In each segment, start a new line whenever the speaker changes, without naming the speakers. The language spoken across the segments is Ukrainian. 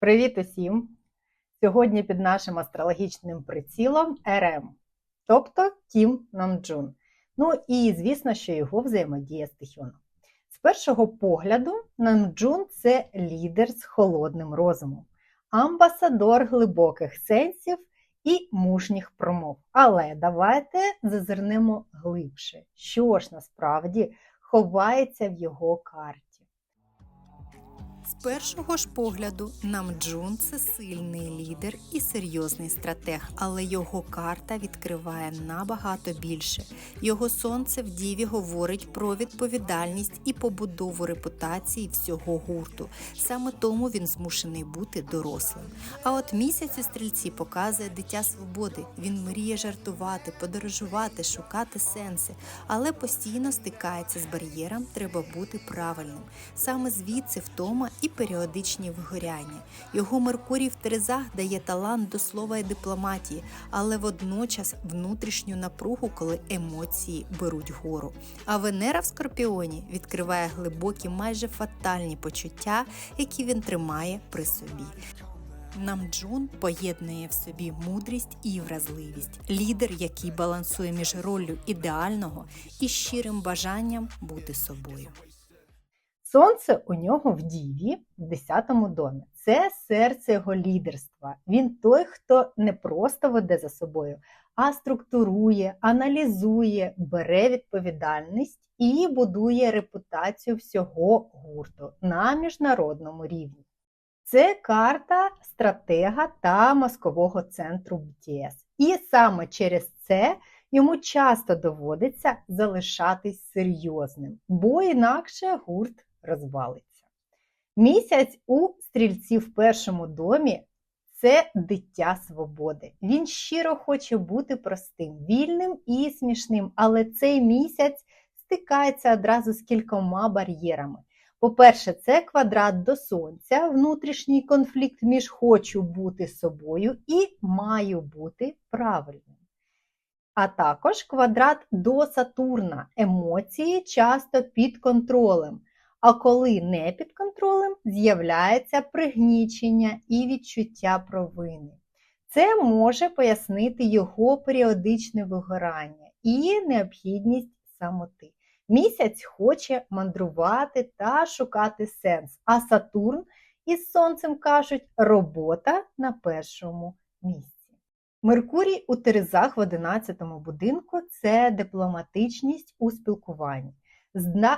Привіт усім! Сьогодні під нашим астрологічним прицілом РМ, тобто Кім Намджун. Ну і звісно, що його взаємодія з Тихіоном. З першого погляду, Намджун це лідер з холодним розумом, амбасадор глибоких сенсів і мужніх промов. Але давайте зазирнемо глибше, що ж насправді ховається в його карті.
З першого ж погляду Намджун це сильний лідер і серйозний стратег, але його карта відкриває набагато більше. Його сонце в діві говорить про відповідальність і побудову репутації всього гурту. Саме тому він змушений бути дорослим. А от місяць у стрільці показує дитя свободи. Він мріє жартувати, подорожувати, шукати сенси, але постійно стикається з бар'єром. Треба бути правильним. Саме звідси втома і періодичні вигоряння. Його Меркурій в Терезах дає талант до слова і дипломатії, але водночас внутрішню напругу, коли емоції беруть гору. А Венера в Скорпіоні відкриває глибокі, майже фатальні почуття, які він тримає при собі. Намджун поєднує в собі мудрість і вразливість, лідер, який балансує між роллю ідеального і щирим бажанням бути собою.
Сонце у нього в діві в 10-му домі. Це серце його лідерства. Він той, хто не просто веде за собою, а структурує, аналізує, бере відповідальність і будує репутацію всього гурту на міжнародному рівні. Це карта стратега та мозкового центру BTS. І саме через це йому часто доводиться залишатись серйозним, бо інакше гурт розвалиться. Місяць у стрільці в першому домі це дитя свободи. Він щиро хоче бути простим, вільним і смішним, але цей місяць стикається одразу з кількома бар'єрами. По-перше, це квадрат до сонця, внутрішній конфлікт між хочу бути собою і маю бути правильним. А також квадрат до Сатурна. Емоції часто під контролем. А коли не під контролем, з'являється пригнічення і відчуття провини. Це може пояснити його періодичне вигорання і необхідність самоти. Місяць хоче мандрувати та шукати сенс, а Сатурн із Сонцем кажуть, робота на першому місці. Меркурій у Терезах в 11 будинку це дипломатичність у спілкуванні.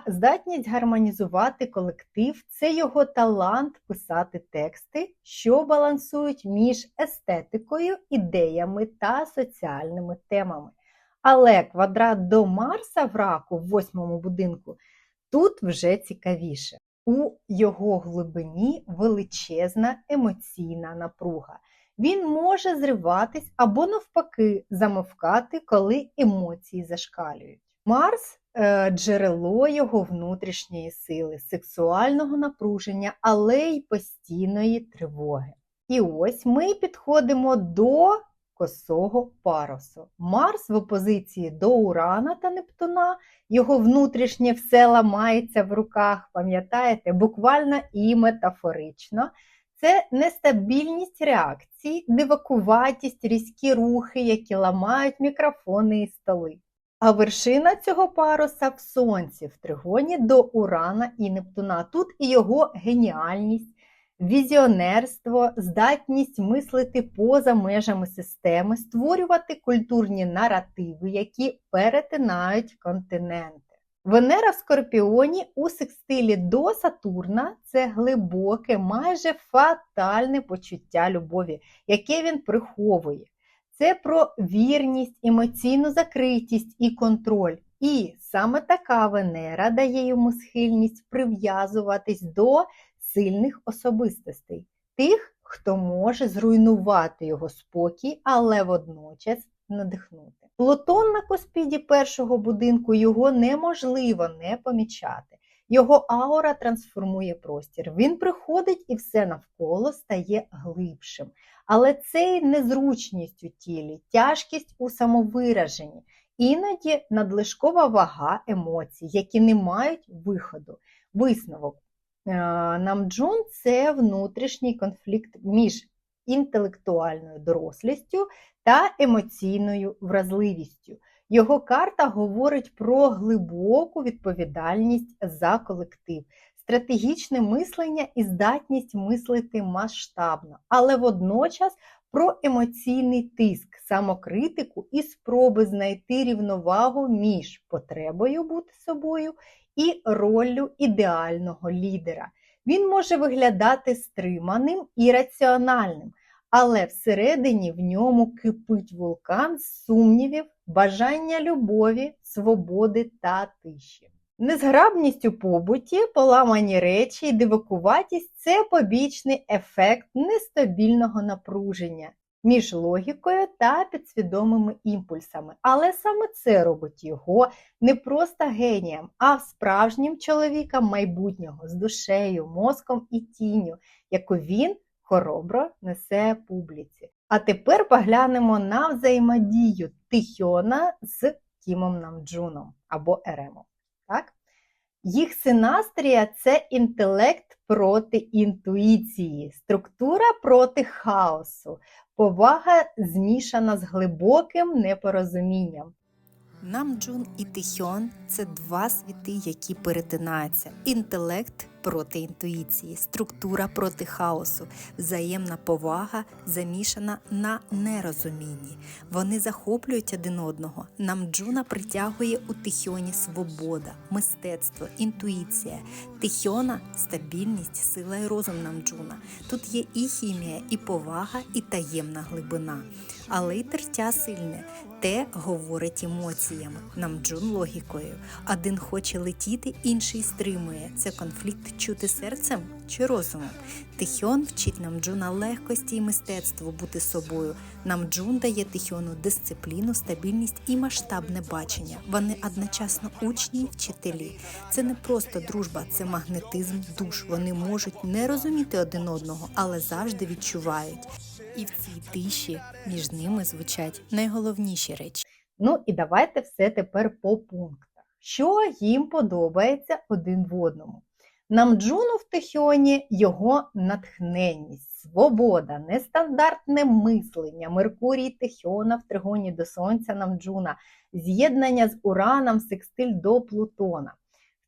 Здатність гармонізувати колектив це його талант писати тексти, що балансують між естетикою, ідеями та соціальними темами. Але квадрат до Марса в раку в восьмому будинку тут вже цікавіше. У його глибині величезна емоційна напруга. Він може зриватись або, навпаки, замовкати, коли емоції зашкалюють. Марс джерело його внутрішньої сили, сексуального напруження, але й постійної тривоги. І ось ми підходимо до косого парусу. Марс в опозиції до Урана та Нептуна, його внутрішнє все ламається в руках, пам'ятаєте, буквально і метафорично. Це нестабільність реакцій, дивакуватість, різкі рухи, які ламають мікрофони і столи. А вершина цього паруса в Сонці, в тригоні до Урана і Нептуна. Тут і його геніальність, візіонерство, здатність мислити поза межами системи, створювати культурні наративи, які перетинають континенти. Венера в Скорпіоні у секстилі до Сатурна це глибоке, майже фатальне почуття любові, яке він приховує. Це про вірність, емоційну закритість і контроль. І саме така Венера дає йому схильність прив'язуватись до сильних особистостей, тих, хто може зруйнувати його спокій, але водночас надихнути. Плутон на коспіді першого будинку його неможливо не помічати. Його аура трансформує простір. Він приходить і все навколо стає глибшим. Але це незручність у тілі, тяжкість у самовираженні, іноді надлишкова вага емоцій, які не мають виходу. Висновок. Намджун це внутрішній конфлікт між інтелектуальною дорослістю та емоційною вразливістю. Його карта говорить про глибоку відповідальність за колектив, стратегічне мислення і здатність мислити масштабно, але водночас про емоційний тиск, самокритику і спроби знайти рівновагу між потребою бути собою і роллю ідеального лідера. Він може виглядати стриманим і раціональним, але всередині в ньому кипить вулкан сумнівів, бажання любові, свободи та тиші. Незграбність у побуті, поламані речі і дивакуватість це побічний ефект нестабільного напруження між логікою та підсвідомими імпульсами. Але саме це робить його не просто генієм, а справжнім чоловіком майбутнього з душею, мозком і тінню, яку він хоробро несе публіці. А тепер поглянемо на взаємодію Тихіона з Кімом Намджуном або Еремом. Так? Їх синастрія це інтелект проти інтуїції, структура проти хаосу, повага змішана з глибоким непорозумінням.
Намджун і Тихьон це два світи, які перетинаються: інтелект проти інтуїції, структура проти хаосу, взаємна повага замішана на нерозумінні. Вони захоплюють один одного. Намджуна притягує у Тихьоні свобода, мистецтво, інтуїція. Тихьона стабільність, сила і розум Намджуна. Тут є і хімія, і повага, і таємна глибина. Але й тертя сильне. Те говорить емоціями, намджун логікою. Один хоче летіти, інший стримує. Це конфлікт чути серцем чи розумом. Тихьон вчить намджуна легкості і мистецтву бути собою. Намджун дає Тихьону дисципліну, стабільність і масштабне бачення. Вони одночасно учні вчителі. Це не просто дружба, це магнетизм душ. Вони можуть не розуміти один одного, але завжди відчувають. І в цій тиші між ними звучать найголовніші речі.
Ну і давайте все тепер по пунктах. Що їм подобається один в одному? Намджуну в Тихіоні його натхненність, свобода, нестандартне мислення, Меркурій Тихіона в тригоні до Сонця Намджуна, з'єднання з Ураном, секстиль до Плутона.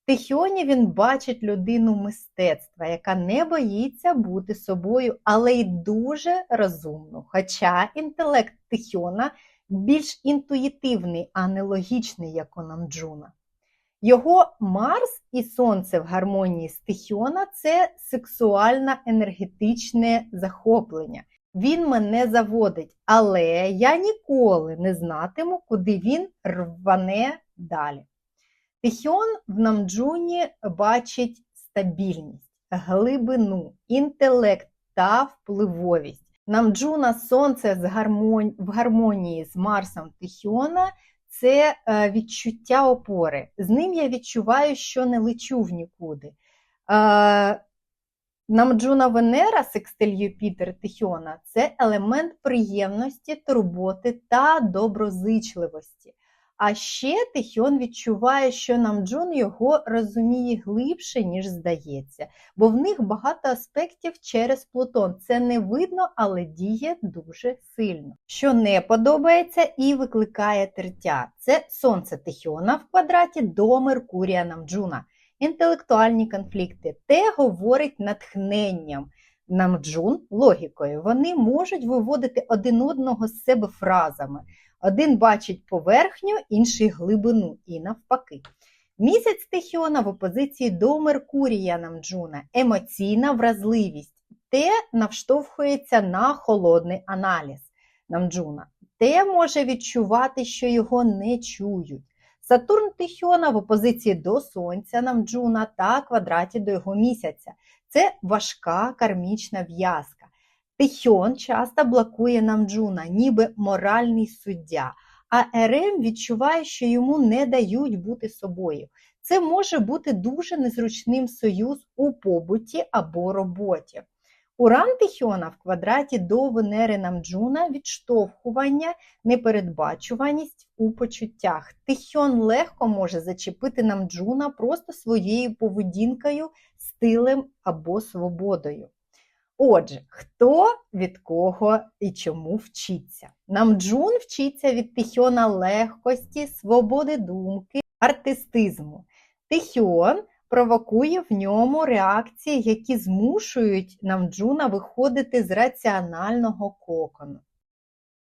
В Тихіоні він бачить людину мистецтва, яка не боїться бути собою, але й дуже розумну. Хоча інтелект Тихіона більш інтуїтивний, а не логічний, як у Намджуна. Його Марс і Сонце в гармонії з Тихіона це сексуально-енергетичне захоплення. Він мене заводить, але я ніколи не знатиму, куди він рване далі. Тихіон в Намджуні бачить стабільність, глибину, інтелект та впливовість. Намджуна Сонце в гармонії з Марсом Тихіона це е, відчуття опори. З ним я відчуваю, що не лечу в нікуди. Е, Намджуна Венера, секстиль Юпітер Тихіона це елемент приємності, турботи та доброзичливості. А ще Тихіон відчуває, що Намджун його розуміє глибше, ніж здається, бо в них багато аспектів через Плутон. Це не видно, але діє дуже сильно. Що не подобається і викликає тертя. Це Сонце Тихіона в квадраті до Меркурія Намджуна. Інтелектуальні конфлікти. Те говорить натхненням. Намджун логікою. Вони можуть виводити один одного з себе фразами. Один бачить поверхню, інший глибину, і навпаки. Місяць Тихіона в опозиції до Меркурія Намджуна, емоційна вразливість, те навштовхується на холодний аналіз Намджуна, те може відчувати, що його не чують. Сатурн Тихіона в опозиції до Сонця Намджуна та квадраті до його місяця. Це важка кармічна в'язка. Тихьон часто блокує Намджуна, ніби моральний суддя, а Ерем відчуває, що йому не дають бути собою. Це може бути дуже незручним союз у побуті або роботі. Уран Тихіона в квадраті до Венери Намджуна відштовхування, непередбачуваність у почуттях. Тихіон легко може зачепити Намджуна просто своєю поведінкою, стилем або свободою. Отже, хто від кого і чому вчиться? Намджун вчиться від Тихіона легкості, свободи думки, артистизму. Тихіон провокує в ньому реакції, які змушують Намджуна виходити з раціонального кокону.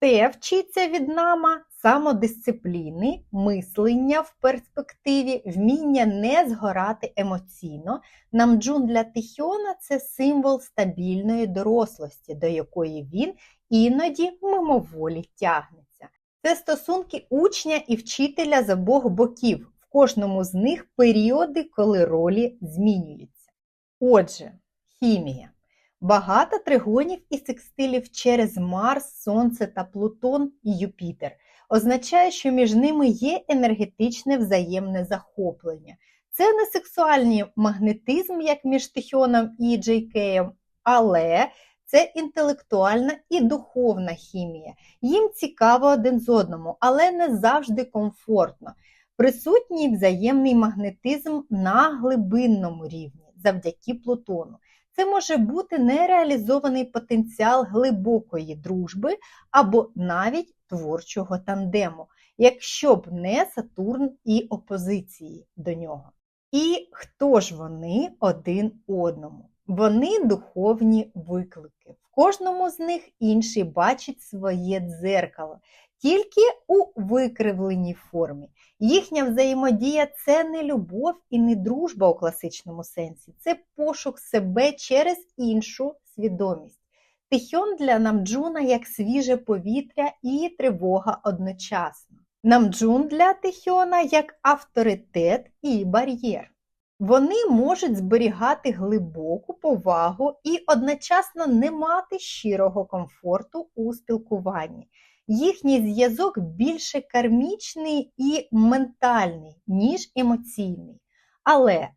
Те вчиться від нама самодисципліни, мислення в перспективі, вміння не згорати емоційно. Намджун для Тихіона це символ стабільної дорослості, до якої він іноді мимоволі тягнеться. Це стосунки учня і вчителя з обох боків. В кожному з них періоди, коли ролі змінюються. Отже, хімія. Багато тригонів і секстилів через Марс, Сонце та Плутон і Юпітер означає, що між ними є енергетичне взаємне захоплення. Це не сексуальний магнетизм, як між Тихіоном і Джейкеєм, але це інтелектуальна і духовна хімія. Їм цікаво один з одному, але не завжди комфортно. Присутній взаємний магнетизм на глибинному рівні завдяки Плутону. Це може бути нереалізований потенціал глибокої дружби або навіть творчого тандему, якщо б не Сатурн і опозиції до нього. І хто ж вони один одному? Вони духовні виклики. В кожному з них інший бачить своє дзеркало, тільки у викривленій формі. Їхня взаємодія це не любов і не дружба у класичному сенсі, це пошук себе через іншу свідомість. Тихьон для Намджуна як свіже повітря і тривога одночасно. Намджун для Тихьона як авторитет і бар'єр. Вони можуть зберігати глибоку повагу і одночасно не мати щирого комфорту у спілкуванні. Їхній зв'язок більше кармічний і ментальний, ніж емоційний, але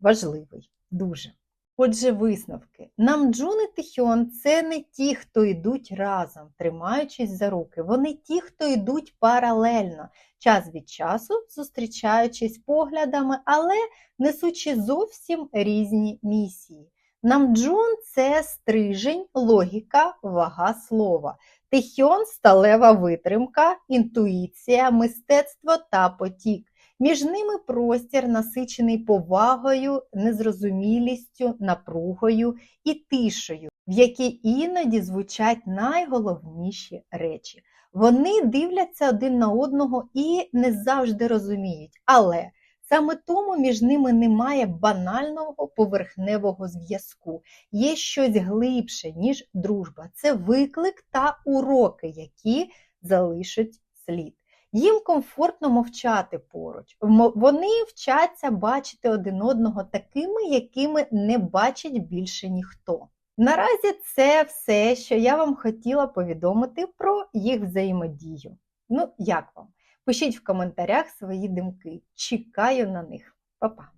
важливий дуже. Отже, висновки. Намджун і Тихіон – це не ті, хто йдуть разом, тримаючись за руки. Вони ті, хто йдуть паралельно, час від часу зустрічаючись поглядами, але несучи зовсім різні місії. Намджун це стрижень, логіка, вага слова. Тихіон сталева витримка, інтуїція, мистецтво та потік. Між ними простір, насичений повагою, незрозумілістю, напругою і тишею, в якій іноді звучать найголовніші речі. Вони дивляться один на одного і не завжди розуміють, але саме тому між ними немає банального поверхневого зв'язку. Є щось глибше, ніж дружба. Це виклик та уроки, які залишать слід. Їм комфортно мовчати поруч. Вони вчаться бачити один одного такими, якими не бачить більше ніхто. Наразі це все, що я вам хотіла повідомити про їх взаємодію. Ну, як вам? Пишіть в коментарях свої думки. Чекаю на них. Па-па!